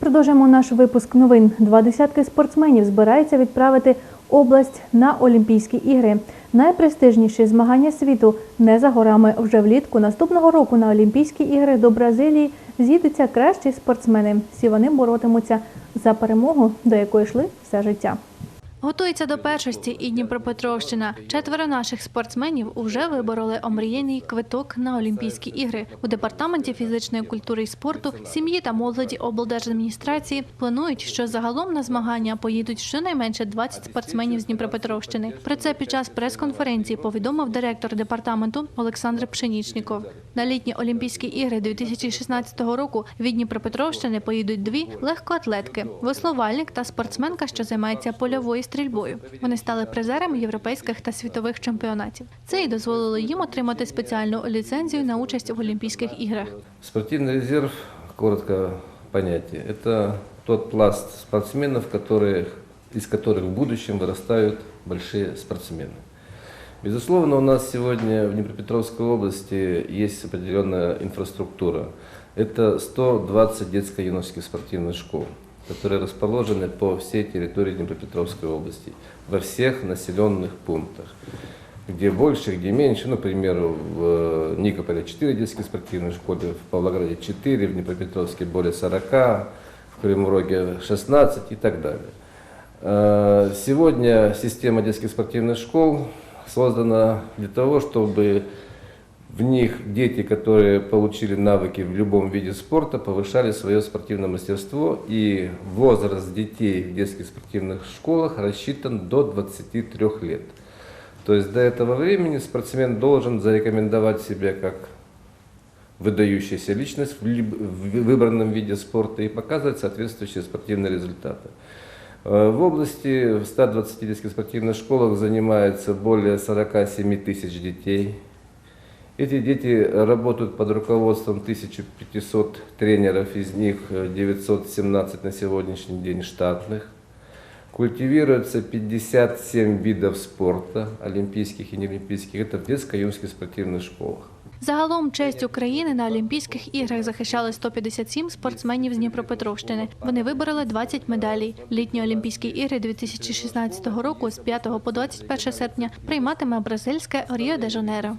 Продовжуємо наш випуск новин. Два десятки спортсменів збираються відправити область на Олімпійські ігри. Найпрестижніші змагання світу не за горами. Вже влітку наступного року на Олімпійські ігри до Бразилії з'їдуться кращі спортсмени. Всі вони боротимуться за перемогу, до якої йшли все життя. Готується до першості і Дніпропетровщина. Четверо наших спортсменів уже вибороли омріяний квиток на Олімпійські ігри. У департаменті фізичної культури і спорту, сім'ї та молоді облдержадміністрації планують, що загалом на змагання поїдуть щонайменше 20 спортсменів з Дніпропетровщини. Про це під час прес-конференції повідомив директор департаменту Олександр Пшенічніков. На літні Олімпійські ігри 2016 року від Дніпропетровщини поїдуть дві легкоатлетки – веслувальник та спортсменка, що займається польовою стрільбою. Вони стали призерами європейських та світових чемпіонатів. Це і дозволило їм отримати спеціальну ліцензію на участь в Олімпійських іграх. Спортивный резерв, коротко понятие, это тот пласт спортсменов, которые, из которых в будущем вырастают большие спортсмены. Безусловно, у нас сегодня в Днепропетровской области есть определенная инфраструктура. Это 120 детско-юношеских спортивных школ, Которые расположены по всей территории Днепропетровской области, во всех населенных пунктах где больше, где меньше. Ну, к примеру, в э, Никополе 4 детские спортивные школы, в Павлограде 4, в Днепропетровске более 40, в Кремроге 16 и так далее. Э, Сегодня система детских спортивных школ создана для того, чтобы в них дети, которые получили навыки в любом виде спорта, повышали свое спортивное мастерство. И возраст детей в детских спортивных школах рассчитан до 23 лет. То есть до этого времени спортсмен должен зарекомендовать себя как выдающаяся личность в выбранном виде спорта и показывать соответствующие спортивные результаты. Э, В области в 120 детских спортивных школах занимается более 47 тысяч детей. Эти дети работают под руководством 1500 тренеров, из них э, 917 на сегодняшний день штатных. Культивируется 57 видов спорта, олимпийских и неолимпийских. Это в детско-юношеских спортивных школах. Загалом честь України на Олімпійських іграх захищали 157 спортсменів з Дніпропетровщини. Вони вибороли 20 медалей. Літні Олімпійські ігри 2016 року з 5 по 21 серпня прийматиме бразильське Ріо де Жанейро.